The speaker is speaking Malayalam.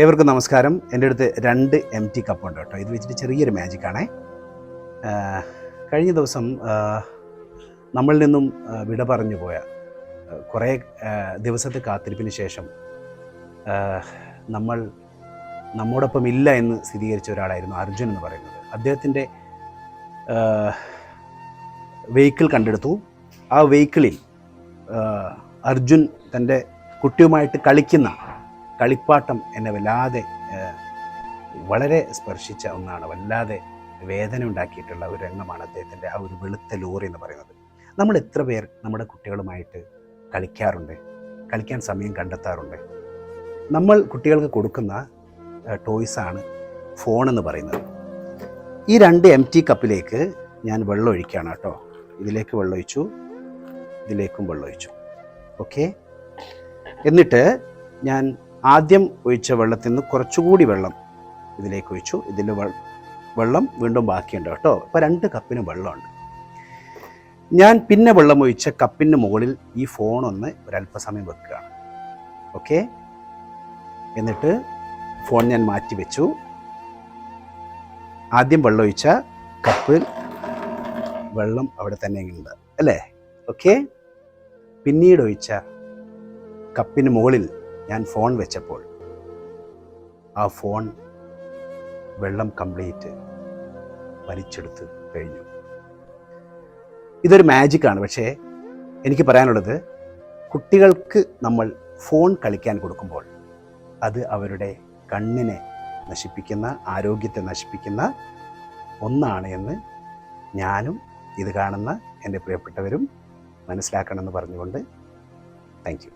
ഏവർക്കും നമസ്കാരം. എന്റെ അടുത്ത് രണ്ട് എം ടി കപ്പുണ്ട് കേട്ടോ. ഇത് വെച്ചിട്ട് ചെറിയൊരു മാജിക്കാണേ കഴിഞ്ഞ ദിവസം നമ്മളിൽ നിന്നും വിട പറഞ്ഞു പോയ കുറേ ദിവസത്തെ കാത്തിരിപ്പിന് ശേഷം നമ്മൾ നമ്മോടൊപ്പം ഇല്ല എന്ന് സ്ഥിരീകരിച്ച ഒരാളായിരുന്നു അർജുൻ എന്ന് പറയുന്നത്. അദ്ദേഹത്തിന്റെ വെഹിക്കിൾ കണ്ടെടുത്തു. ആ വെഹിക്കിളിൽ അർജുൻ തന്റെ കുട്ടിയുമായിട്ട് കളിക്കുന്ന കളിപ്പാട്ടം എന്നെ വല്ലാതെ വളരെ സ്പർശിച്ച ഒന്നാണ്. വല്ലാതെ വേദന ഉണ്ടാക്കിയിട്ടുള്ള ഒരു രംഗമാണ് അദ്ദേഹത്തിന്റെ ആ ഒരു വെളുത്ത ലോറി എന്ന് പറയുന്നത്. നമ്മൾ എത്ര പേർ നമ്മുടെ കുട്ടികളുമായിട്ട് കളിക്കാറുണ്ട് കളിക്കാൻ സമയം കണ്ടെത്താറുണ്ട്? നമ്മൾ കുട്ടികൾക്ക് കൊടുക്കുന്ന ടോയ്സാണ് ഫോൺ എന്ന് പറയുന്നത്. ഈ രണ്ട് എം ടി കപ്പിലേക്ക് ഞാൻ വെള്ളം ഒഴിക്കുകയാണ് കേട്ടോ. ഇതിലേക്ക് വെള്ളമൊഴിച്ചു ഇതിലേക്കും വെള്ളമൊഴിച്ചു ഓക്കെ എന്നിട്ട് ഞാൻ ആദ്യം ഒഴിച്ച വെള്ളത്തിൽ നിന്ന് കുറച്ചുകൂടി വെള്ളം ഇതിലേക്ക് ഒഴിച്ചു. ഇതിൽ വെള്ളം വീണ്ടും ബാക്കിയുണ്ട് കേട്ടോ. ഇപ്പോൾ രണ്ട് കപ്പിന് വെള്ളമുണ്ട്. ഞാൻ പിന്നെ വെള്ളം ഒഴിച്ച കപ്പിന് മുകളിൽ ഈ ഫോൺ ഒന്ന് ഒരല്പസമയം വെക്കുകയാണ്. ഓക്കെ എന്നിട്ട് ഫോൺ ഞാൻ മാറ്റി വെച്ചു. ആദ്യം വെള്ളം ഒഴിച്ച കപ്പിൽ വെള്ളം അവിടെ തന്നെ ഉണ്ട് അല്ലേ? ഓക്കെ പിന്നീട് ഒഴിച്ച കപ്പിന് മുകളിൽ ഞാൻ ഫോൺ വെച്ചപ്പോൾ ആ ഫോൺ വെള്ളം കംപ്ലീറ്റ് വലിച്ചെടുത്ത് കഴിഞ്ഞു. ഇതൊരു മാജിക്കാണ് പക്ഷേ എനിക്ക് പറയാനുള്ളത് കുട്ടികൾക്ക് നമ്മൾ ഫോൺ കളിക്കാൻ കൊടുക്കുമ്പോൾ അത് അവരുടെ കണ്ണിനെ നശിപ്പിക്കുന്ന ആരോഗ്യത്തെ നശിപ്പിക്കുന്ന ഒന്നാണ് എന്ന് ഞാനും ഇത് കാണുന്ന എന്റെ പ്രിയപ്പെട്ടവരും മനസ്സിലാക്കണമെന്ന് പറഞ്ഞുകൊണ്ട് താങ്ക്